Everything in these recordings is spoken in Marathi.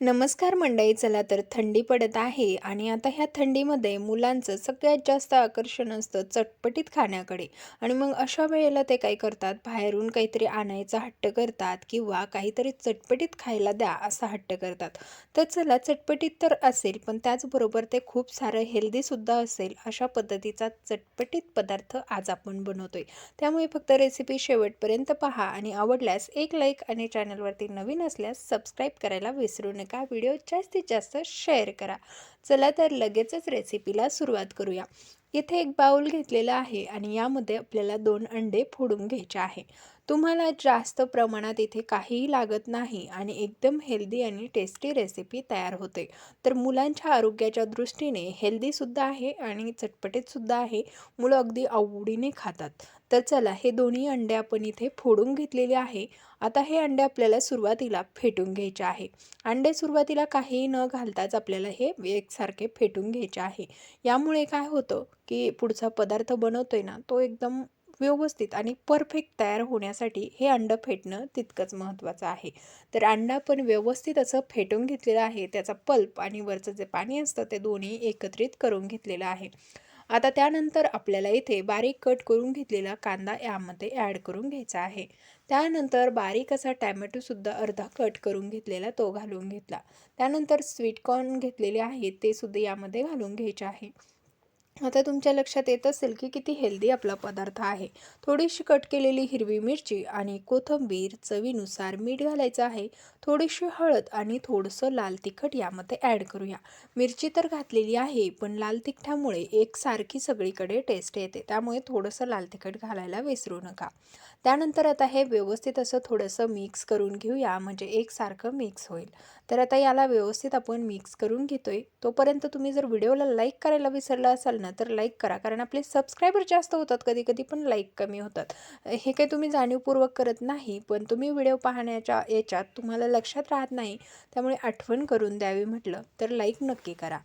नमस्कार मंडळी चला तर थंडी पडत आहे आणि आता ह्या थंडीमध्ये मुलांचं सगळ्यात जास्त आकर्षण असतं चटपटीत खाण्याकडे. आणि मग अशा वेळेला ते काय करतात? बाहेरून काहीतरी आणायचा हट्ट करतात किंवा काहीतरी चटपटीत खायला द्या असा हट्ट करतात. तर चला चटपटीत तर असेल पण त्याचबरोबर ते खूप सारं हेल्दीसुद्धा असेल अशा पद्धतीचा चटपटीत पदार्थ आज आपण बनवतोय. त्यामुळे फक्त रेसिपी शेवटपर्यंत पहा आणि आवडल्यास एक लाईक आणि चॅनलवरती नवीन असल्यास सबस्क्राईब करायला विसरू नका. व्हिडिओ जास्तीत जास्त शेअर करा. चला तर लगेचच रेसिपीला सुरुवात करूया. इथे एक बाउल घेतलेला आहे आणि यामध्ये आपल्याला दोन अंडे फोडून घ्यायचे आहे. तुम्हाला जास्त प्रमाणात इथे काहीही लागत नाही आणि एकदम हेल्दी आणि टेस्टी रेसिपी तयार होते. तर मुलांच्या आरोग्याच्या दृष्टीने हेल्दीसुद्धा आहे आणि चटपटीतसुद्धा आहे. मुलं अगदी आवडीने खातात. तर चला हे दोन्ही अंडे आपण इथे फोडून घेतलेले आहे. आता हे अंडे आपल्याला सुरुवातीला फेटून घ्यायचे आहे. अंडे सुरुवातीला काहीही न घालताच आपल्याला हे एकसारखे फेटून घ्यायचे आहे. यामुळे काय होतं की पुढचा पदार्थ बनवतोय ना तो एकदम व्यवस्थित आणि परफेक्ट तयार होण्यासाठी हे अंडं फेटणं तितकंच महत्त्वाचं आहे. तर अंडा पण व्यवस्थित असं फेटून घेतलेलं आहे त्याचा पल्प आणि वरचं जे पाणी असतं ते दोन्ही एकत्रित करून घेतलेलं आहे. आता त्यानंतर आपल्याला इथे बारीक कट करून घेतलेला कांदा यामध्ये ॲड करून घ्यायचा आहे. त्यानंतर बारीक असा टॅमॅटोसुद्धा अर्धा कट करून घेतलेला तो घालून घेतला. त्यानंतर स्वीटकॉर्न घेतलेले आहेत ते सुद्धा यामध्ये घालून घ्यायचे आहे. आता तुमच्या लक्षात येत असेल की किती हेल्दी आपला पदार्थ आहे. थोडीशी कट केलेली हिरवी मिरची आणि कोथिंबीर चवीनुसार मीठ घालायचं आहे. थोडीशी हळद आणि थोडंसं लाल तिखट यामध्ये ॲड करूया. मिरची तर घातलेली आहे पण लाल तिखटामुळे एकसारखी सगळीकडे टेस्ट येते. त्यामुळे थोडंसं लाल तिखट घालायला विसरू नका. त्यानंतर आता हे व्यवस्थित असं थोडंसं मिक्स करून घेऊया म्हणजे एकसारखं मिक्स होईल. तर आता याला व्यवस्थित आपण मिक्स करून घेतोय. तोपर्यंत तुम्ही जर व्हिडिओला लाईक करायला विसरला असाल ना तर लाईक करा. कारण आपले सबस्क्रायबर जास्त होतात कधी कधी पण लाईक कमी होतात. हे काही तुम्ही जाणीवपूर्वक करत नाही पण तुम्ही व्हिडिओ पाहण्याच्या याच्यात तुम्हाला लक्षात राहत नाही त्यामुळे आठवण करून द्यावी म्हटलं तर लाईक नक्की करा.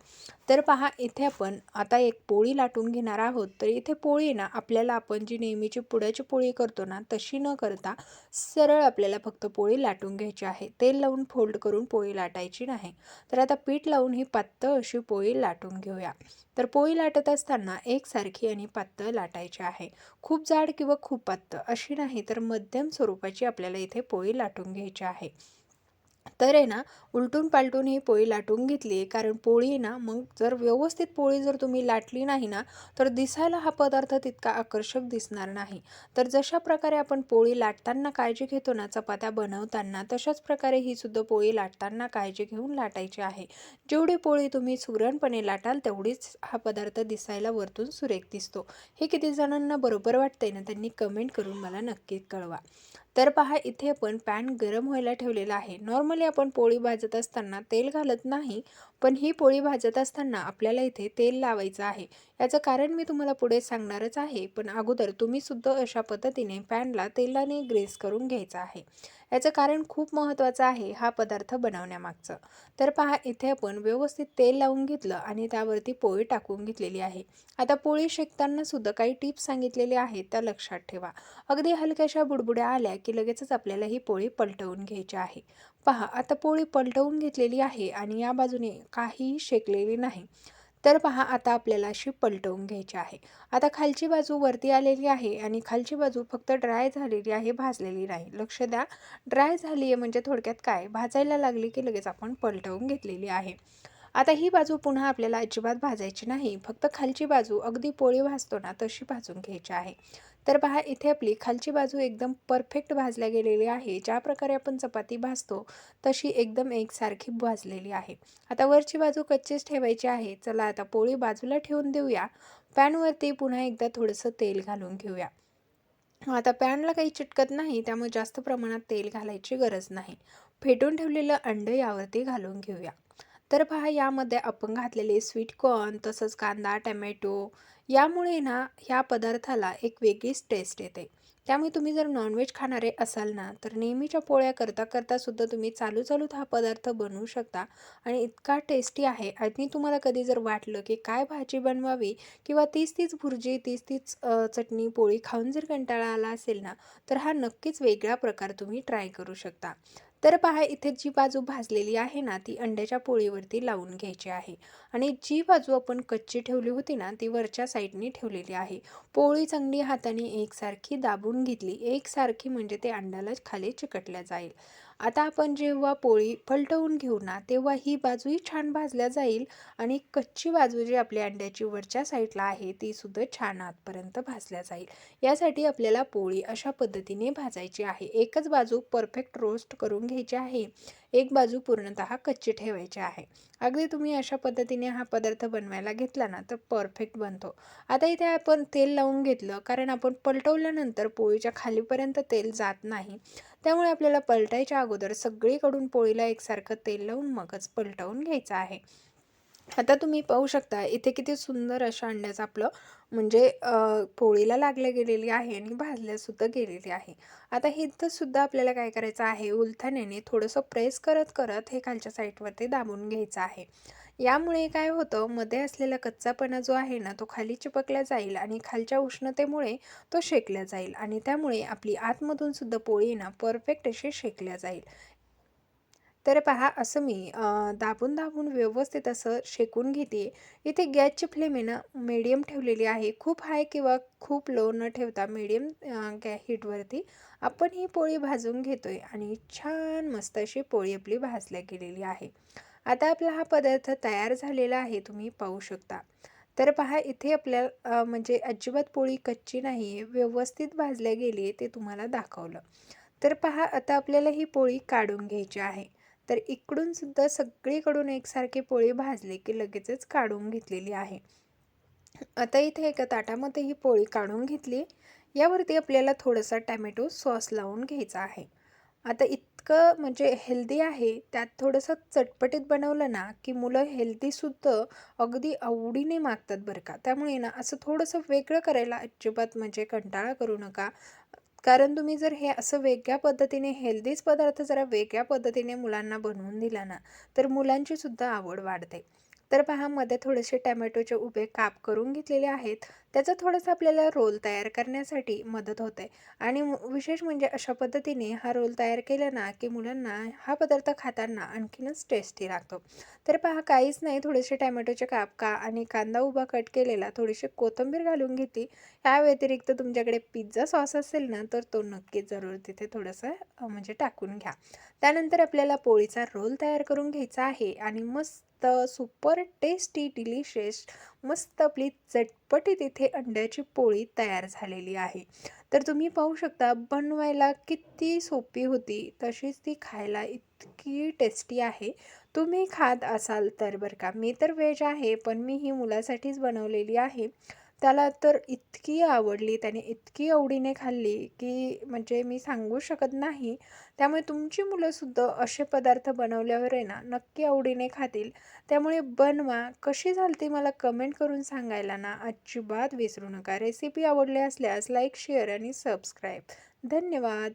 तर पहा इथे आपण आता एक पोळी लाटून घेणार आहोत. तर इथे पोळी ना आपल्याला आपण जी नेहमीची पुड्याची पोळी करतो ना तशी न करता सरळ आपल्याला फक्त पोळी लाटून घ्यायची आहे. तेल लावून फोल्ड करून पोळी लाटायची नाही. तर आता पीठ लावून ही पातळ अशी पोळी लाटून घेऊया. तर पोळी लाटत असताना एकसारखी आणि पातळ लाटायची आहे. खूप जाड किंवा खूप पातळ अशी नाही तर मध्यम स्वरूपाची आपल्याला इथे पोळी लाटून घ्यायची आहे. तर आहे ना उलटून पालटून ही पोळी लाटून घेतली आहे. कारण पोळी आहे ना मग जर व्यवस्थित पोळी जर तुम्ही लाटली नाही ना तर दिसायला हा पदार्थ तितका आकर्षक दिसणार नाही. तर जशा प्रकारे आपण पोळी लाटताना काळजी घेतो ना चपात्या बनवताना तशाच प्रकारे ही सुद्धा पोळी लाटताना काळजी घेऊन लाटायची आहे. जेवढी पोळी तुम्ही सुरणपणे लाटाल तेवढीच हा पदार्थ दिसायला वरतून सुरेख दिसतो. हे किती जणांना बरोबर वाटतंय ना त्यांनी कमेंट करून मला नक्की कळवा. तर पहा इथे आपण पॅन गरम व्हायला ठेवलेला आहे. नॉर्मली आपण पोळी भाजत असताना तेल घालत नाही पण ही पोळी भाजत असताना आपल्याला इथे तेल लावायचं आहे. याचं कारण मी तुम्हाला पुढे सांगणारच आहे पण अगोदर तुम्हीसुद्धा अशा पद्धतीने पॅनला तेलाने ग्रेस करून घ्यायचं आहे. याचं कारण खूप महत्त्वाचं आहे हा पदार्थ बनवण्यामागचं. तर पहा इथे आपण व्यवस्थित तेल लावून घेतलं आणि त्यावरती पोळी टाकून घेतलेली आहे. आता पोळी शेकताना सुद्धा काही टिप्स सांगितलेले आहेत त्या लक्षात ठेवा. अगदी हलक्याशा बुडबुड्या आल्या की लगेचच आपल्याला ही पोळी पलटवून घ्यायची आहे. पहा आता पोळी पलटवून घेतलेली आहे आणि या बाजूने काहीही शेकलेली नाही. तर पहा आता आपल्याला अशी पलटवून घ्यायची आहे. आता खालची बाजू वरती आलेली आहे आणि खालची बाजू फक्त ड्राय झालेली आहे भाजलेली नाही. लक्ष द्या ड्राय झाली आहे म्हणजे थोडक्यात काय? भाजायला लागली की लगेच आपण पलटवून घेतलेली आहे. आता ही बाजू पुन्हा आपल्याला अजिबात भाजायची नाही. फक्त खालची बाजू अगदी पोळी भाजतो ना तशी भाजून घ्यायची आहे. तर पहा इथे आपली खालची बाजू एकदम परफेक्ट भाजल्या गेलेली आहे. ज्या प्रकारे आपण चपाती भाजतो तशी एकदम एकसारखी भाजलेली आहे. आता वरची बाजू कच्चीच ठेवायची आहे. चला आता पोळी बाजूला ठेवून देऊया. पॅनवरती पुन्हा एकदा थोडंसं तेल घालून घेऊया. आता पॅनला काही चिटकत नाही त्यामुळे जास्त प्रमाणात तेल घालायची गरज नाही. फेटून ठेवलेलं अंड यावरती घालून घेऊया. तर पहा यामध्ये आपण घातलेले स्वीटकॉर्न तसंच कांदा टमॅटो यामुळे ना ह्या पदार्थाला एक वेगळीच टेस्ट येते. त्यामुळे तुम्ही जर नॉनव्हेज खाणारे असाल ना तर नेहमीच्या पोळ्या करता करता सुद्धा तुम्ही चालू चालूत हा पदार्थ बनवू शकता आणि इतका टेस्टी आहे. आणि तुम्हाला कधी जर वाटलं की काय भाजी बनवावी किंवा तीच तीच भुर्जी तीच तीच चटणी पोळी खाऊन जर कंटाळा आला असेल ना तर हा नक्कीच वेगळा प्रकार तुम्ही ट्राय करू शकता. तर पहा इथे जी बाजू भाजलेली आहे ना ती अंड्याच्या पोळीवरती लावून घ्यायची आहे. आणि जी बाजू आपण कच्ची ठेवली होती ना ती वरच्या साईडने ठेवलेली आहे. पोळी चांगली हाताने एकसारखी दाबून घेतली. एकसारखी म्हणजे ते अंड्याला खाली चिकटल्या जाईल. आता आपण जेव्हा पोळी पलटवून घेऊ ना तेव्हा ही बाजूही छान भाजल्या जाईल आणि कच्ची बाजू जी आपल्या अंड्याची वरच्या साईडला आहे ती सुद्धा छान आतपर्यंत भाजल्या जाईल. यासाठी आपल्याला पोळी अशा पद्धतीने भाजायची आहे. एकच बाजू परफेक्ट रोस्ट करून घ्यायची आहे. एक बाजू पूर्णतः कच्ची ठेवायची आहे. अगदी तुम्ही अशा पद्धतीने हा पदार्थ बनवायला घेतला ना तर परफेक्ट बनतो. आता इथे आपण तेल लावून घेतलं कारण आपण पलटवल्यानंतर पोळीच्या खालीपर्यंत तेल जात नाही. त्यामुळे आपल्याला पलटायच्या अगोदर सगळीकडून पोळीला एकसारखं तेल लावून मगच पलटवून घ्यायचं आहे. आता तुम्ही पाहू शकता इथे किती सुंदर अशा अंड्याचं आपलं म्हणजे पोळीला लागल्या गेलेली आहे आणि भाजल्यासुद्धा गेलेली आहे. आता हे सुद्धा आपल्याला काय करायचं आहे उलथाण्याने थोडंसं प्रेस करत करत हे खालच्या साईडवरती दाबून घ्यायचं आहे. यामुळे काय होतं मध्ये असलेला कच्चापणा जो आहे ना तो खाली चिपकला जाईल आणि खालच्या उष्णतेमुळे तो शेकला जाईल आणि त्यामुळे आपली आतमधून सुद्धा पोळी ना परफेक्ट अशी शेकल्या जाईल. तर पहा असं मी दाबून दाबून व्यवस्थित असं शेकून घेते. इथे गॅसची फ्लेम आहे ना मीडियम ठेवलेली आहे. खूप हाय किंवा खूप लो न ठेवता मीडियम गॅ हीटवरती आपण ही पोळी भाजून घेतो आहे आणि छान मस्त अशी पोळी आपली भाजल्या गेलेली आहे. आता आपला हा पदार्थ तयार झालेला आहे तुम्ही पाहू शकता. तर पहा इथे आपल्या म्हणजे अजिबात पोळी कच्ची नाही आहे व्यवस्थित भाजल्या गेली आहे ते तुम्हाला दाखवलं. तर पहा आता आपल्याला ही पोळी काढून घ्यायची आहे. तर इकडून सुद्धा सगळीकडून एकसारखी पोळी भाजली की लगेचच काढून घेतलेली आहे. आता इथे एका ताटामध्ये ही पोळी काढून घेतली. यावरती आपल्याला थोडंसं टॅमॅटो सॉस लावून घ्यायचा आहे. आता इतकं म्हणजे हेल्दी आहे त्यात थोडंसं चटपटीत बनवलं ना की मुलं हेल्दीसुद्धा अगदी आवडीने मागतात बरं का. त्यामुळे ना असं थोडंसं वेगळं करायला अजिबात म्हणजे कंटाळा करू नका. कारण तुम्ही जर हे असं वेगळ्या पद्धतीने हेल्दीच पदार्थ जरा वेगळ्या पद्धतीने मुलांना बनवून दिला ना तर मुलांची सुद्धा आवड वाढते. तर पहा मध्ये थोडेसे टॅमॅटोचे उभे काप करून घेतलेले आहेत. त्याचा थोडंसं आपल्याला रोल तयार करण्यासाठी मदत होते. आणि विशेष म्हणजे अशा पद्धतीने हा रोल तयार केला ना की मुलांना हा पदार्थ खाताना आणखीनच टेस्टी लागतो. तर पहा काहीच नाही थोडेसे टॅमॅटोचे काप का आणि कांदा उभा कट केलेला थोडीशी कोथिंबीर घालून घेती या व्यतिरिक्त तुमच्याकडे पिझ्झा सॉस असेल ना तर तो नक्की जरूर तिथे थोडंसं म्हणजे टाकून घ्या. त्यानंतर आपल्याला पोळीचा रोल तयार करून घ्यायचा आहे. आणि मस्त सुपर टेस्टी डिलिशियस मस्त आपली चटपटीत इथे अंड्याची पोळी तयार झालेली आहे. तर तुम्ही पाहू शकता बनवायला किती सोपी होती तशीच ती खायला इतकी टेस्टी आहे. तुम्ही खात असाल तर बरं का. मी तर व्हेज आहे पण मी ही मुलासाठीच बनवलेली आहे. त्याला तर इतकी आवडली त्याने इतकी आवडीने खाल्ली की म्हणजे मी सांगू शकत नाही. त्यामुळे तुमची मुलंसुद्धा असे पदार्थ बनवल्यावर आहे ना नक्की आवडीने खातील. त्यामुळे बनवा. कशी झाली ती मला कमेंट करून सांगायला ना अजिबात विसरू नका. रेसिपी आवडली असल्यास लाईक शेअर आणि सबस्क्राईब धन्यवाद.